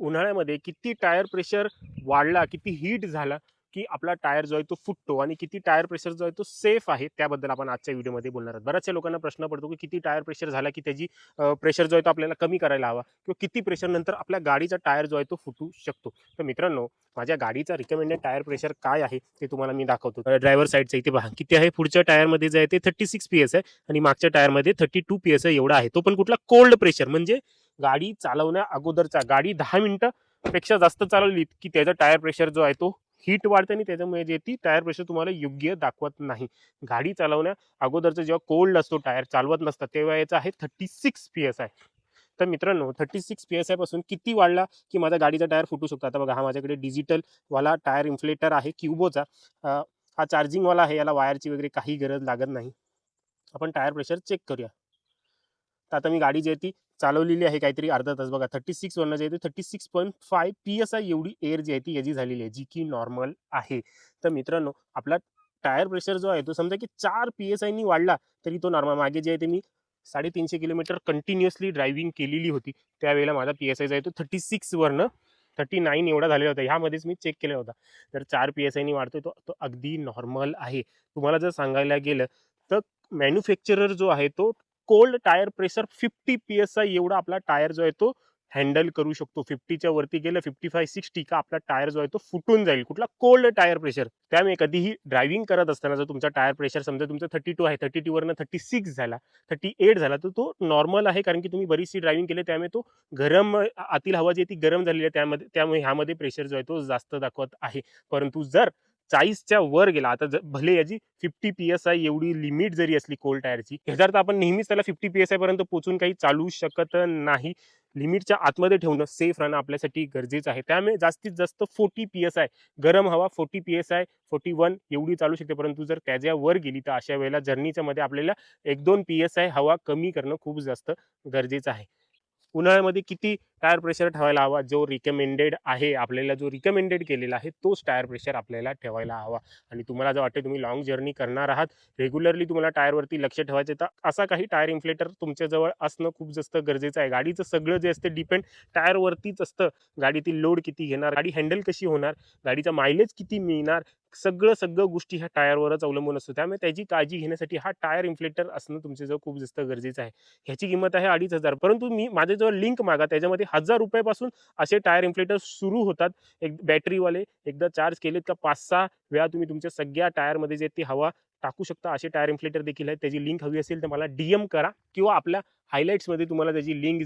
उन्हाळ्यामध्ये किती tyre pressure वाढला किती हीट झाला की आपला टायर जो आहे तो फुटतो आणि किती टायर प्रेशर जो आहे तो सेफ आहे त्याबद्दल आपण आजच्या व्हिडिओमध्ये बोलणार आहोत. बऱ्याचशा लोकांना प्रश्न पडतो की किती टायर प्रेशर झाला की त्याची प्रेशर जो आहे तो आपल्याला कमी करायला हवा किंवा किती प्रेशर नंतर आपल्या गाडीचा टायर जो आहे तो फुटू शकतो. तर मित्रांनो माझ्या गाडीचा रिकमेंडेड टायर प्रेशर काय आहे ते तुम्हाला मी दाखवतो. ड्रायव्हर साईडचं इथे पहा. किती आहे? पुढच्या टायरमध्ये जे आहे ते थर्टी सिक्स पी एस आहे आणि मागच्या टायरमध्ये थर्टी टू पी एस आहे एवढा आहे. तो पण कुठला कोल्ड प्रेशर म्हणजे गाडी चालवण्या अगोदरचा. गाडी दहा मिनिटं पेक्षा जास्त चालवली की त्याचा टायर प्रेशर जो आहे तो हीट वाढते आणि त्याच्यामुळे जे ती टायर प्रेशर तुम्हाला योग्य दाखवत नाही. गाडी चालवण्या अगोदरचा जेव्हा कोल्ड असतो टायर चालवत नसतात तेव्हा याचा आहे थर्टी सिक्स पी एस आहे तर मित्रांनो थर्टी सिक्स पी एस आयपासून किती वाढला की माझा गाडीचा टायर फुटू शकतो? आता बघा हा माझ्याकडे डिजिटलवाला टायर इन्फ्लेटर आहे क्युबोचा हा चार्जिंगवाला आहे याला वायरची वगैरे काही गरज लागत नाही. आपण टायर प्रेशर चेक करूया. तर आता मी गाडी जी आहे ती चालवलेली आहे काहीतरी अर्धा तास. बघा थर्टी सिक्स वरनं जे आहे thirty six point five P S I एवढी एअर जी आहे ती याची झालेली आहे जी की नॉर्मल आहे. तर मित्रांनो आपला टायर प्रेशर जो आहे तो समजा की चार पी एस आयनी वाढला तरी तो नॉर्मल मागे जे आहे ते मी साडेतीनशे किलोमीटर कंटिन्युअसली ड्रायव्हिंग केलेली होती. त्यावेळेला माझा पी एस आय जो आहे तो थर्टी सिक्सवरनं थर्टी नाईन एवढा झालेला होता. ह्यामध्येच मी चेक केला होता. तर चार पी एस आयनी वाढतोय तो तो अगदी नॉर्मल आहे. तुम्हाला जर सांगायला गेलं तर मॅन्युफॅक्चरर जो आहे तो cold tyre pressure fifty P S I एवढा आपला टायर जो आहे तो हँडल करू शकतो. फिफ्टीच्या वरती गेलं फिफ्टी फाय सिक्स्टी का आपला टायर जो आहे तो फुटून जाईल. कुठला कोल्ड टायर प्रेशर त्यामुळे कधीही ड्रायव्हिंग करत असताना जर तुमचा टायर प्रेशर समजा तुमचा थर्टी टू आहे थर्टी टू वरनं थर्टी सिक्स झाला थर्टी एट झाला तर तो नॉर्मल आहे कारण की तुम्ही बरीचशी ड्रायव्हिंग केली त्यामुळे तो गरम आतील हवा जी आहे ती गरम झालेली आहे. त्यामध्ये त्यामुळे ह्यामध्ये प्रेशर जो आहे तो जास्त दाखवत आहे. परंतु जर चाळीसच्या वर गेला. आता ज- भले याची फिफ्टी पी एस आय एवढी लिमिट जरी असली कोल टायरची ह्याचा आपण नेहमीच त्याला फिफ्टी पी एस आय पर्यंत पोहोचून काही चालू शकत नाही. लिमिटच्या आतमध्ये ठेवणं सेफ राहणं आपल्यासाठी गरजेचं आहे. त्यामुळे जास्तीत जास्त फोर्टी पी एस आय गरम हवा forty P S I forty one एवढी चालू शकते. परंतु जर त्याच्या वर गेली तर अशा वेळेला जर्नीच्या मध्ये आपल्याला एक दोन पी एस आय हवा कमी करणं खूप जास्त गरजेचं आहे. उन्हाळ्यामध्ये किती टायर प्रेशर ठेवायला हवा? जो रिकमेंडेड आहे आपल्याला जो रिकमेंडेड केलेला आहे तोच टायर प्रेशर आपल्याला ठेवायला हवा. आणि तुम्हाला जर वाटते तुम्ही लॉंग जर्नी करणार आहात रेग्युलरली तुम्हाला टायरवरती लक्ष ठेवायचं तर असा काही टायर इन्फ्लेटर तुमच्याजवळ असणं खूप जास्त गरजेचं आहे. गाडीचं सगळं जे असते डिपेंड टायरवरतीच असतं. गाडीतील लोड किती घेणार? गाडी हँडल कशी होणार? गाडीचा मायलेज किती मिळणार? सगळं सगळं गोष्टी ह्या टायरवरच अवलंबून असतो. त्यामुळे त्याची काळजी घेण्यासाठी हा टायर इन्फ्लेटर असणं तुमच्याजवळ खूप जास्त गरजेचं आहे. ह्याची किंमत आहे अडीच हजार. परंतु मी माझ्याजवळ लिंक मागा. त्याच्यामध्ये हजार रुपयापासून असे टायर इन्फ्लेटर सुरू होतात. एक बॅटरीवाले एकदा चार्ज केलेत का पाच सहा वेळा तुम्ही तुमच्या सगळ्या टायरमध्ये जे ती हवा टाकू शकता असे टायर इन्फ्लेटर देखील आहेत. त्याची लिंक हवी असेल तर मला डीएम करा किंवा आपल्या हायलाईट्समध्ये तुम्हाला त्याची लिंक